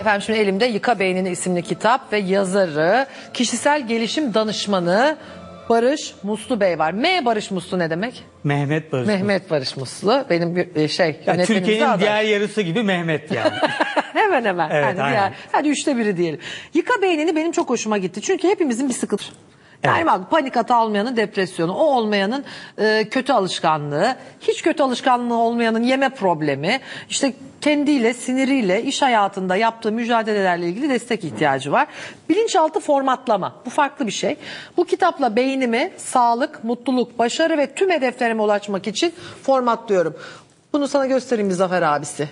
Efendim şimdi elimde Yıka Beynini isimli kitap ve yazarı, kişisel gelişim danışmanı Barış Muslu Bey var. M Barış Muslu ne demek? Mehmet Barış. Mehmet Barış Muslu. Benim bir e, şey Türkiye'nin diğer yarısı gibi Mehmet yani. hemen hemen. Evet, hadi, aynen. diğer, hadi üçte biri diyelim. Yıka beynini benim çok hoşuma gitti. Çünkü hepimizin bir sıkıntı. Yani Evet. bak panik hata olmayanın depresyonu, o olmayanın e, kötü alışkanlığı, hiç kötü alışkanlığı olmayanın yeme problemi, işte kendiyle, siniriyle, iş hayatında yaptığı mücadelelerle ilgili destek ihtiyacı var. Bilinçaltı formatlama, bu farklı bir şey. Bu kitapla beynimi sağlık, mutluluk, başarı ve tüm hedeflerime ulaşmak için formatlıyorum. Bunu sana göstereyim bir Zafer abisi.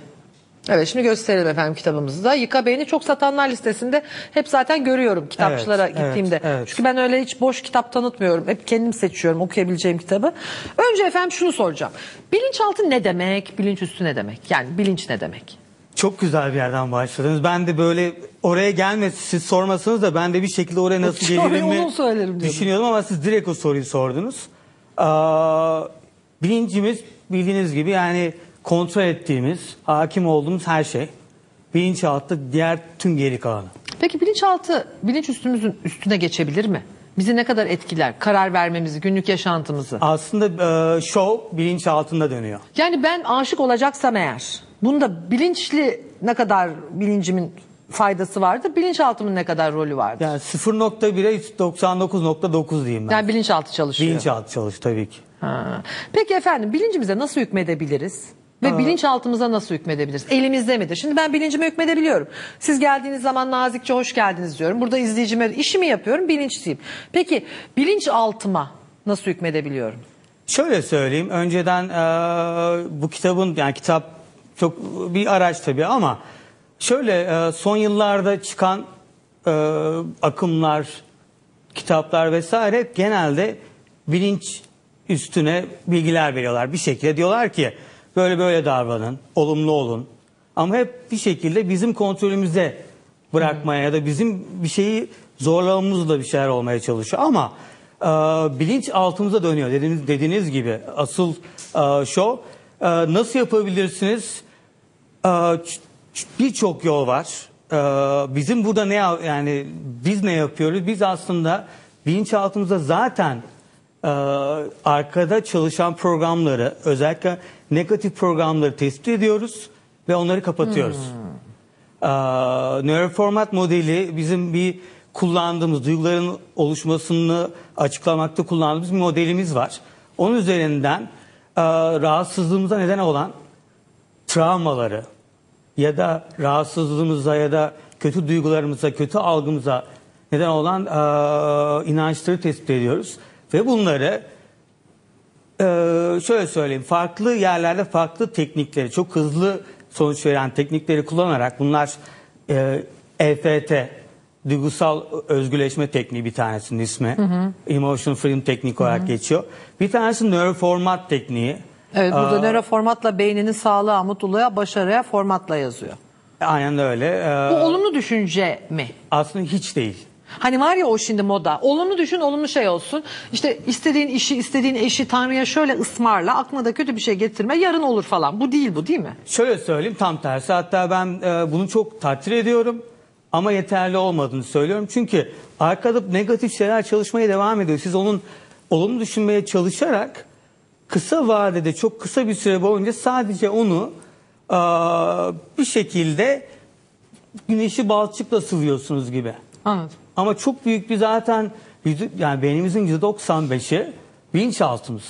Evet şimdi gösterelim efendim kitabımızı da. Yıka Beyni çok satanlar listesinde hep zaten görüyorum kitapçılara Evet, evet, gittiğimde. evet. Çünkü ben öyle hiç boş kitap tanıtmıyorum. Hep kendim seçiyorum okuyabileceğim kitabı. Önce efendim şunu soracağım. Bilinçaltı ne demek? Bilinçüstü ne demek? Yani bilinç ne demek? Çok güzel bir yerden başladınız. Ben de böyle oraya gelmesi siz sormasanız da ben de bir şekilde oraya nasıl gelirimi onu söylerim diyordum. düşünüyordum ama siz direkt o soruyu sordunuz. Aa, bilincimiz bildiğiniz gibi yani kontrol ettiğimiz, hakim olduğumuz her şey. Bilinçaltı diğer tüm geri kalanı. Peki bilinçaltı bilinç üstümüzün üstüne geçebilir mi? Bizi ne kadar etkiler? Karar vermemizi, günlük yaşantımızı. Aslında e, show bilinçaltında dönüyor. Yani ben aşık olacaksam eğer, bunda bilinçli ne kadar bilincimin faydası vardır, bilinçaltımın ne kadar rolü vardır? Yani 0.1'e 99.9 diyeyim ben. Yani bilinçaltı çalışıyor. Bilinçaltı çalış tabii ki. Ha. Peki efendim bilincimize nasıl hükmedebiliriz? Ve bilinçaltımıza nasıl hükmedebiliriz? Elimizde midir? Şimdi ben bilincime hükmedebiliyorum. Siz geldiğiniz zaman nazikçe hoş geldiniz diyorum. Burada izleyicime işimi yapıyorum, bilinçliyim. Peki bilinçaltıma nasıl hükmedebiliyorum? Şöyle söyleyeyim. Önceden e, bu kitabın yani kitap çok bir araç tabii ama şöyle e, son yıllarda çıkan e, akımlar, kitaplar vesaire genelde bilinç üstüne bilgiler veriyorlar. Bir şekilde diyorlar ki böyle böyle davranın, olumlu olun. Ama hep bir şekilde bizim kontrolümüze bırakmaya ya da bizim bir şeyi zorlamamızla bir şeyler olmaya çalışıyor. Ama e, bilinç altımıza dönüyor dediğiniz, dediğiniz gibi asıl e, show. E, nasıl yapabilirsiniz? E, Birçok yol var. E, bizim burada ne ya- yani biz ne yapıyoruz? Biz aslında bilinçaltımızda zaten e, arkada çalışan programları özellikle negatif programları tespit ediyoruz ve onları kapatıyoruz. Ee, nöroformat modeli bizim bir kullandığımız duyguların oluşmasını açıklamakta kullandığımız bir modelimiz var. Onun üzerinden e, rahatsızlığımıza neden olan travmaları ya da rahatsızlığımıza ya da kötü duygularımıza, kötü algımıza neden olan e, inançları tespit ediyoruz. Ve bunları e, şöyle söyleyeyim, farklı yerlerde farklı teknikleri, çok hızlı sonuç veren teknikleri kullanarak bunlar e, EFT, duygusal özgürleşme tekniği bir tanesinin ismi. Emotion Freedom teknik olarak geçiyor. Bir tanesi nöroformat tekniği. Evet burada Aa, nöroformatla beyninin sağlığa, mutluluğa, başarıya formatla yazıyor. Aynen öyle. Ee, Bu olumlu düşünce mi? aslında hiç değil. Hani var ya o şimdi moda. Olumlu düşün, olumlu şey olsun. İşte istediğin işi, istediğin eşi Tanrı'ya şöyle ısmarla, aklına da kötü bir şey getirme, yarın olur falan. Bu değil bu değil mi? Şöyle söyleyeyim tam tersi. Hatta ben e, bunu çok takdir ediyorum ama yeterli olmadığını söylüyorum. Çünkü arkada negatif şeyler çalışmaya devam ediyor. Siz onun olumlu düşünmeye çalışarak kısa vadede çok kısa bir süre boyunca sadece onu e, bir şekilde güneşi balçıkla sıvıyorsunuz gibi. Anladım. Ama çok büyük bir zaten yani beynimizin %95'i bilinçaltımız.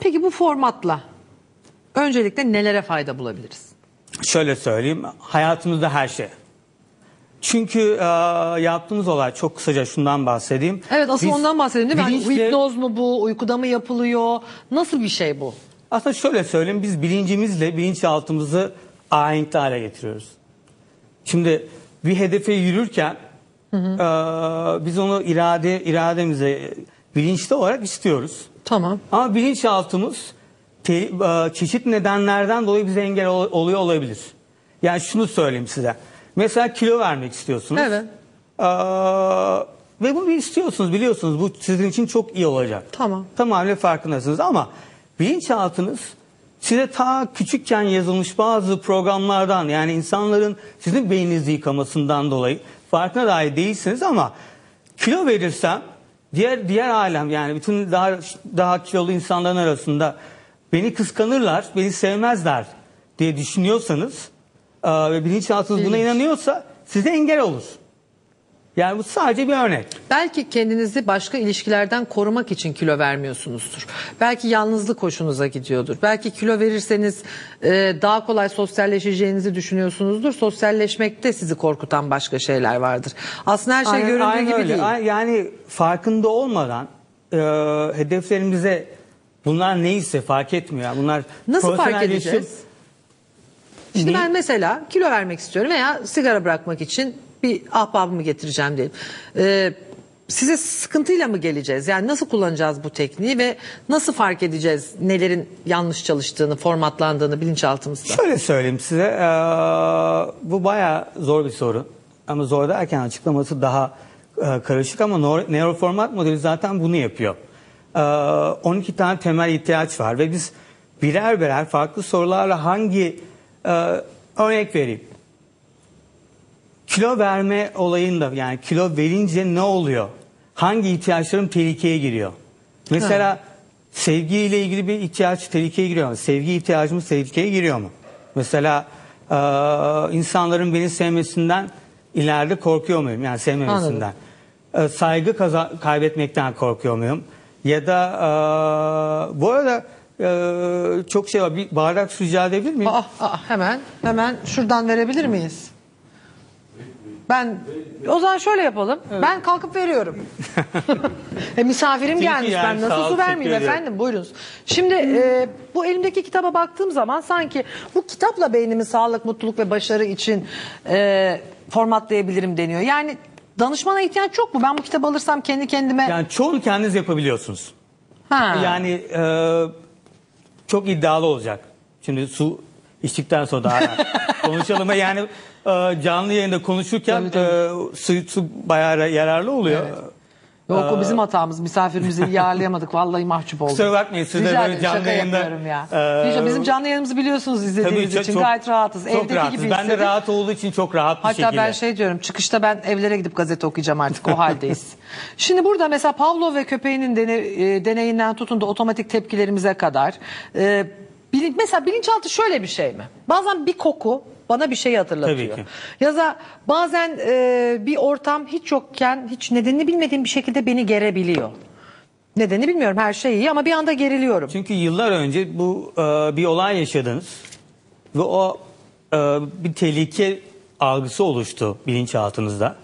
Peki bu formatla öncelikle nelere fayda bulabiliriz? Şöyle söyleyeyim, hayatımızda her şey. Çünkü e, yaptığımız olay çok kısaca şundan bahsedeyim. Evet asıl Biz ondan bahsedelim değil mi? Bilinçle- hipnoz mu bu, uykuda mı yapılıyor? Nasıl bir şey bu? Aslında şöyle söyleyeyim, biz bilincimizle bilinçaltımızı ahenkli hale getiriyoruz. Şimdi bir hedefe yürürken e, biz onu irade irademize bilinçli olarak istiyoruz. Tamam. Ama bilinçaltımız te, e, çeşitli nedenlerden dolayı bize engel ol- oluyor olabilir. Yani şunu söyleyeyim size. Mesela kilo vermek istiyorsunuz. Evet. Ee, ve bunu istiyorsunuz biliyorsunuz bu sizin için çok iyi olacak. Tamam. Tamamen farkındasınız ama bilinçaltınız size ta küçükken yazılmış bazı programlardan yani insanların sizin beyninizi yıkamasından dolayı farkına dahi değilsiniz ama kilo verirsem diğer diğer alem yani bütün daha daha kilolu insanların arasında beni kıskanırlar, beni sevmezler diye düşünüyorsanız ve bilinçaltınız buna inanıyorsa size engel olur. Yani bu sadece bir örnek. Belki kendinizi başka ilişkilerden korumak için kilo vermiyorsunuzdur. Belki yalnızlık hoşunuza gidiyordur. Belki kilo verirseniz e, daha kolay sosyalleşeceğinizi düşünüyorsunuzdur. Sosyalleşmekte sizi korkutan başka şeyler vardır. Aslında her şey Aynen- göründüğü aynen gibi öyle. değil. Yani farkında olmadan e, hedeflerimize bunlar neyse fark etmiyor. Bunlar Nasıl fark edeceğiz? Şimdi Ne? ben mesela kilo vermek istiyorum veya sigara bırakmak için bir ahbabımı getireceğim diyelim. Ee, size sıkıntıyla mı geleceğiz? Yani nasıl kullanacağız bu tekniği ve nasıl fark edeceğiz nelerin yanlış çalıştığını, formatlandığını bilinçaltımızda? Şöyle söyleyeyim size. e, bu bayağı zor bir soru. Ama zor derken açıklaması daha e, karışık ama nor- neuroformat modeli zaten bunu yapıyor. E, 12 tane temel ihtiyaç var ve biz birer birer farklı sorularla hangi e, örnek vereyim. Kilo verme olayında yani kilo verince ne oluyor? Hangi ihtiyaçlarım tehlikeye giriyor? Mesela sevgiyle ilgili bir ihtiyaç tehlikeye giriyor mu? Sevgi ihtiyacımız tehlikeye giriyor mu? Mesela e, insanların beni sevmesinden ileride korkuyor muyum? Yani sevmemesinden. E, saygı kaza- kaybetmekten korkuyor muyum? Ya da e, bu arada e, çok şey var. Bir bardak su rica edebilir miyim? Aa, aa, hemen hemen şuradan verebilir miyiz? Ben o zaman şöyle yapalım. Ben kalkıp veriyorum. e, misafirim gelmiş. yani ben nasıl ol, su vermeyeyim teşekkür ederim. efendim? Buyurunuz. Şimdi e, bu elimdeki kitaba baktığım zaman sanki bu kitapla beynimi sağlık, mutluluk ve başarı için e, formatlayabilirim deniyor. Yani danışmana ihtiyaç yok mu? Ben bu kitabı alırsam kendi kendime Yani çoğunu kendiniz yapabiliyorsunuz. ha. Yani e, çok iddialı olacak. Şimdi su içtikten sonra daha konuşalım. Yani e, canlı yayında konuşurken Tabii, e, su, su bayağı yararlı oluyor. Yok o bizim hatamız. Misafirimizi iyi ağırlayamadık. Vallahi mahcup oldum. Kusura bakmayın, siz de böyle canlı şaka yayında, ya. Rica, bizim canlı yayınımızı biliyorsunuz izlediğiniz için. çok- Gayet rahatız. Çok Evdeki rahatız. gibi Ben de hissedin. rahat olduğu için çok rahat bir Hatta şekilde. ben şey diyorum çıkışta ben evlere gidip gazete okuyacağım artık o haldeyiz. Şimdi burada mesela Pavlov ve köpeğinin dene, e, deneyinden tutun da otomatik tepkilerimize kadar. E, bilin- mesela bilinçaltı şöyle bir şey mi? Bazen bir koku bana bir şey hatırlatıyor. Tabii ki. Ya da bazen e, bir ortam hiç yokken hiç nedenini bilmediğim bir şekilde beni gerebiliyor. Nedenini bilmiyorum her şey iyi ama bir anda geriliyorum. Çünkü yıllar önce bu e, bir olay yaşadınız ve o e, bir tehlike algısı oluştu bilinçaltınızda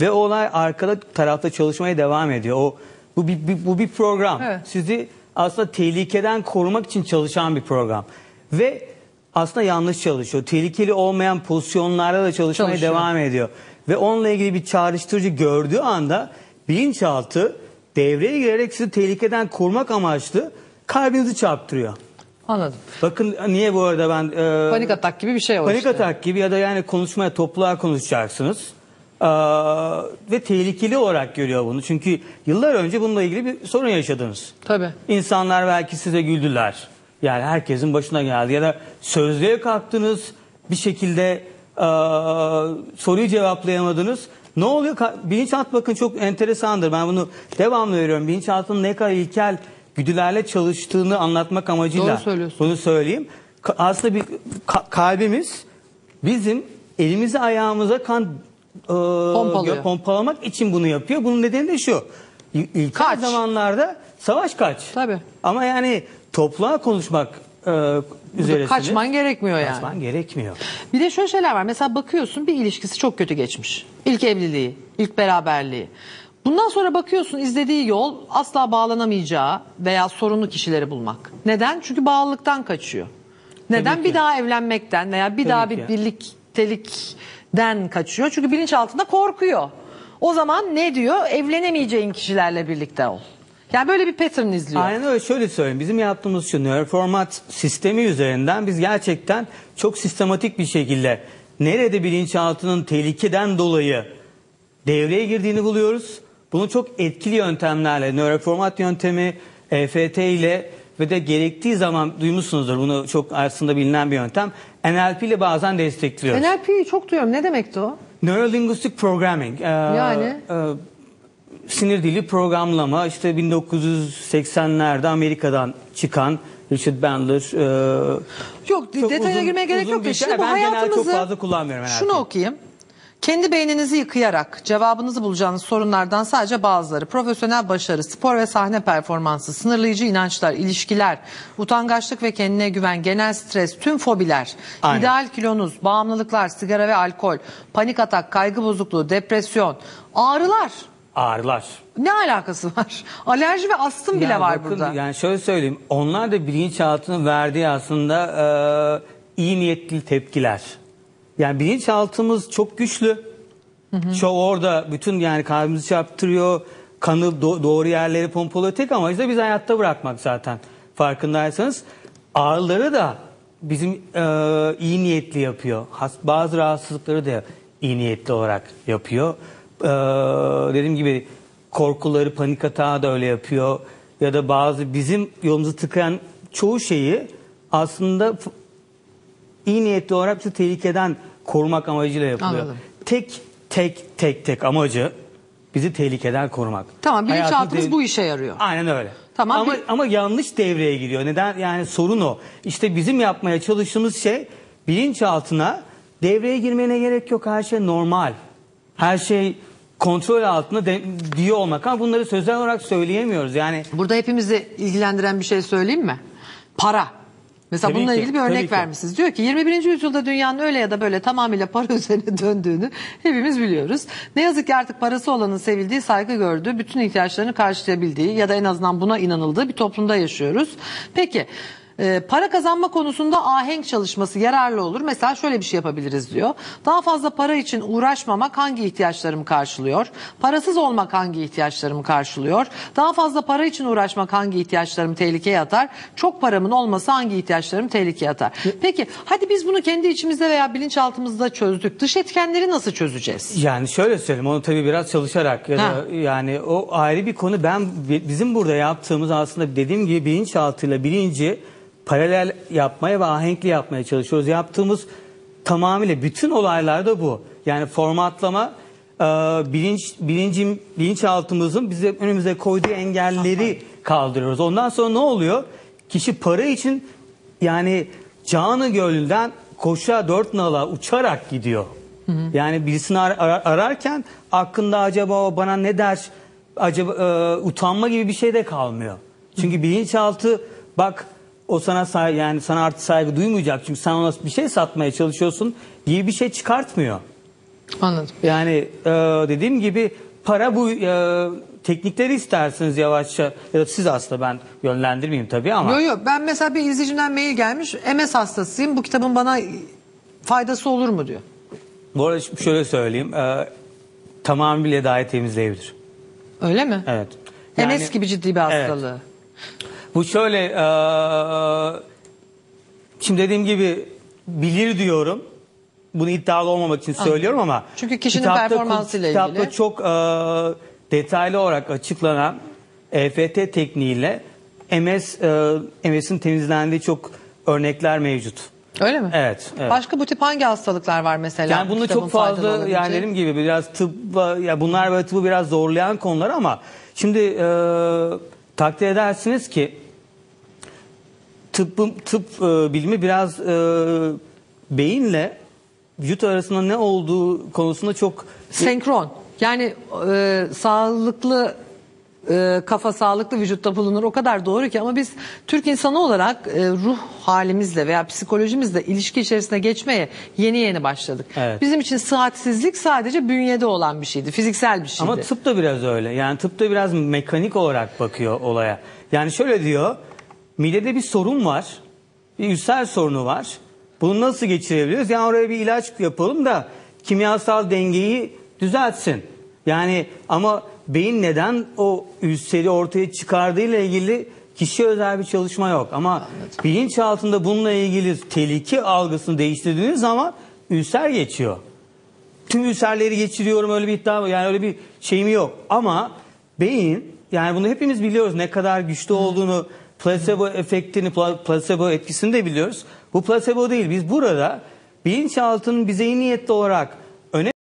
ve o olay arkada tarafta çalışmaya devam ediyor. O bu bir, bir- bu bir program. Evet. Sizi aslında tehlikeden korumak için çalışan bir program ve aslında yanlış çalışıyor. Tehlikeli olmayan pozisyonlarda da çalışmaya Çalışıyor. devam ediyor. Ve onunla ilgili bir çağrıştırıcı gördüğü anda bilinçaltı devreye girerek sizi tehlikeden korumak amaçlı kalbinizi çarptırıyor. Anladım. Bakın niye bu arada ben... e, Panik atak gibi bir şey oldu. Panik işte. atak gibi ya da yani konuşmaya topluluğa konuşacaksınız. Ee, ve tehlikeli olarak görüyor bunu. Çünkü yıllar önce bununla ilgili bir sorun yaşadınız. Tabii. İnsanlar belki size güldüler. Yani herkesin başına geldi. Ya da sözlüğe kalktınız bir şekilde e, soruyu cevaplayamadınız. Ne oluyor? Bilinçaltı bakın çok enteresandır. Ben bunu devamlı veriyorum. Bilinçaltının ne kadar ilkel güdülerle çalıştığını anlatmak amacıyla Doğru söylüyorsun. bunu söyleyeyim. Ka- aslında bir ka- kalbimiz bizim elimize ayağımıza kan Pompalıyor. pompalamak için bunu yapıyor. Bunun nedeni de şu. İ- İlkel Kaç. zamanlarda savaş kaç. Tabii. Ama yani topluğa konuşmak e, üzeresiniz. Kaçman gerekmiyor yani. Kaçman gerekmiyor. Bir de şöyle şeyler var. Mesela bakıyorsun bir ilişkisi çok kötü geçmiş. İlk evliliği, ilk beraberliği. Bundan sonra bakıyorsun izlediği yol asla bağlanamayacağı veya sorunlu kişileri bulmak. Neden? Çünkü bağlılıktan kaçıyor. Neden? Tabii ki. Bir daha evlenmekten veya bir Tabii daha ki. bir birliktelikten kaçıyor. Çünkü bilinçaltında korkuyor. O zaman ne diyor? Evlenemeyeceğin kişilerle birlikte ol. Yani böyle bir pattern izliyor. Aynen öyle şöyle söyleyeyim. Bizim yaptığımız şu nöroformat sistemi üzerinden biz gerçekten çok sistematik bir şekilde nerede bilinçaltının tehlikeden dolayı devreye girdiğini buluyoruz. Bunu çok etkili yöntemlerle nöroformat yöntemi, EFT ile ve de gerektiği zaman duymuşsunuzdur bunu çok aslında bilinen bir yöntem. NLP ile bazen destekliyoruz. NLP'yi çok duyuyorum. Ne demekti o? Neurolinguistic Programming. e, Yani? e, sinir dili programlama işte 1980'lerde Amerika'dan çıkan Richard Bandler e, Yok detaya uzun- girmeye gerek yok. da şey. Şimdi bu Ben hayatımızı... çok fazla kullanmıyorum NLP. Şunu okuyayım. Kendi beyninizi yıkayarak cevabınızı bulacağınız sorunlardan sadece bazıları profesyonel başarı, spor ve sahne performansı, sınırlayıcı inançlar, ilişkiler, utangaçlık ve kendine güven, genel stres, tüm fobiler, Aynen. ideal kilonuz, bağımlılıklar, sigara ve alkol, panik atak, kaygı bozukluğu, depresyon, ağrılar. ağrılar. Ne alakası var? Alerji ve astım bile Yani var bakın, burada. Yani şöyle söyleyeyim. Onlar da bilinçaltının verdiği aslında e, iyi niyetli tepkiler. Yani bilinçaltımız çok güçlü. Şu orada bütün yani kalbimizi çarptırıyor. Kanı do- doğru yerleri pompalıyor. Tek amacı da bizi hayatta bırakmak zaten. Farkındaysanız ağrıları da bizim e, iyi niyetli yapıyor. Has- bazı rahatsızlıkları da iyi niyetli olarak yapıyor. E, dediğim gibi korkuları, panik atağı da öyle yapıyor. Ya da bazı bizim yolumuzu tıkayan çoğu şeyi aslında iyi niyetli olarak bizi tehlikeden korumak amacıyla yapılıyor. Anladım. Tek tek tek tek amacı bizi tehlikeden korumak. Tamam bilinçaltımız dev- bu işe yarıyor. Aynen öyle. Tamam, Ama bir- ama yanlış devreye giriyor. Neden? Yani sorun o. İşte bizim yapmaya çalıştığımız şey bilinçaltına devreye girmene gerek yok. Her şey normal. Her şey kontrol altında de- diyor olmak ama bunları sözel olarak söyleyemiyoruz. Yani Burada hepimizi ilgilendiren bir şey söyleyeyim mi? Para. Mesela Tabii bununla ki, ilgili bir örnek vermişsiniz. Diyor ki 21. yüzyılda dünyanın öyle ya da böyle tamamıyla para üzerine döndüğünü hepimiz biliyoruz. Ne yazık ki artık parası olanın sevildiği, saygı gördüğü, bütün ihtiyaçlarını karşılayabildiği ya da en azından buna inanıldığı bir toplumda yaşıyoruz. Peki e, para kazanma konusunda ahenk çalışması yararlı olur. Mesela şöyle bir şey yapabiliriz diyor. Daha fazla para için uğraşmamak hangi ihtiyaçlarımı karşılıyor? Parasız olmak hangi ihtiyaçlarımı karşılıyor? Daha fazla para için uğraşmak hangi ihtiyaçlarımı tehlikeye atar? Çok paramın olması hangi ihtiyaçlarımı tehlikeye atar? Peki hadi biz bunu kendi içimizde veya bilinçaltımızda çözdük. Dış etkenleri nasıl çözeceğiz? Yani şöyle söyleyeyim onu tabii biraz çalışarak ya da Ha. yani o ayrı bir konu. Ben bizim burada yaptığımız aslında dediğim gibi bilinçaltıyla bilinci paralel yapmaya ve ahenkli yapmaya çalışıyoruz. Yaptığımız tamamıyla bütün olaylarda bu. Yani formatlama e, bilinç bilincim bilinçaltımızın bize önümüze koyduğu engelleri kaldırıyoruz. Ondan sonra ne oluyor? Kişi para için yani canı gönülden koşa dört nala uçarak gidiyor. Yani birisini ar- ar- ararken aklında acaba bana ne der acaba e, utanma gibi bir şey de kalmıyor. Çünkü bilinçaltı bak o sana say yani sana artık saygı duymayacak çünkü sen ona bir şey satmaya çalışıyorsun gibi bir şey çıkartmıyor. Anladım. Yani e, dediğim gibi para bu e, teknikleri isterseniz yavaşça ya da siz aslında ben yönlendirmeyeyim tabii ama Yok yok ben mesela bir izleyicimden mail gelmiş. MS hastasıyım bu kitabın bana faydası olur mu diyor. bu arada şöyle söyleyeyim e, tamamıyla dahi temizleyebilir. Öyle mi? Evet. MS gibi ciddi bir Evet. Bu şöyle eee, şimdi dediğim gibi bilir diyorum. Bunu iddialı olmamak için söylüyorum ama Çünkü kişinin kitapta- performansıyla kitapta ilgili. çok eee, detaylı olarak açıklanan EFT tekniğiyle MS eee, MS'in temizlendiği çok örnekler mevcut. Öyle mi? Evet, evet. Başka bu tip hangi hastalıklar var mesela? Yani bunda çok fazla yani dediğim gibi biraz tıbba ya bunlar böyle tıbbı biraz zorlayan konular ama şimdi e, takdir edersiniz ki tıbbın tıp e, bilimi biraz e, beyinle vücut arasında ne olduğu konusunda çok Senkron. Yani e, sağlıklı e, kafa sağlıklı vücutta bulunur o kadar doğru ki ama biz Türk insanı olarak e, ruh halimizle veya psikolojimizle ilişki içerisine geçmeye yeni yeni başladık. Evet. Bizim için sıhhatsizlik sadece bünyede olan bir şeydi, fiziksel bir şeydi. Ama tıp da biraz öyle. Yani tıp da biraz mekanik olarak bakıyor olaya. Yani şöyle diyor. Midede bir sorun var. Bir ülser sorunu var. Bunu nasıl geçirebiliyoruz? Yani oraya bir ilaç yapalım da kimyasal dengeyi düzeltsin. Yani ama beyin neden o ülseri ortaya çıkardığıyla ilgili kişiye özel bir çalışma yok. Ama bilinç altında bununla ilgili tehlike algısını değiştirdiğiniz zaman ülser geçiyor tüm ülserleri geçiriyorum öyle bir iddia. Yani öyle bir şeyim yok. Ama beyin yani bunu hepimiz biliyoruz ne kadar güçlü olduğunu Placebo efektini, pla- placebo etkisini de biliyoruz. Bu placebo değil. Biz burada bilinçaltının bize iyi niyetli olarak öne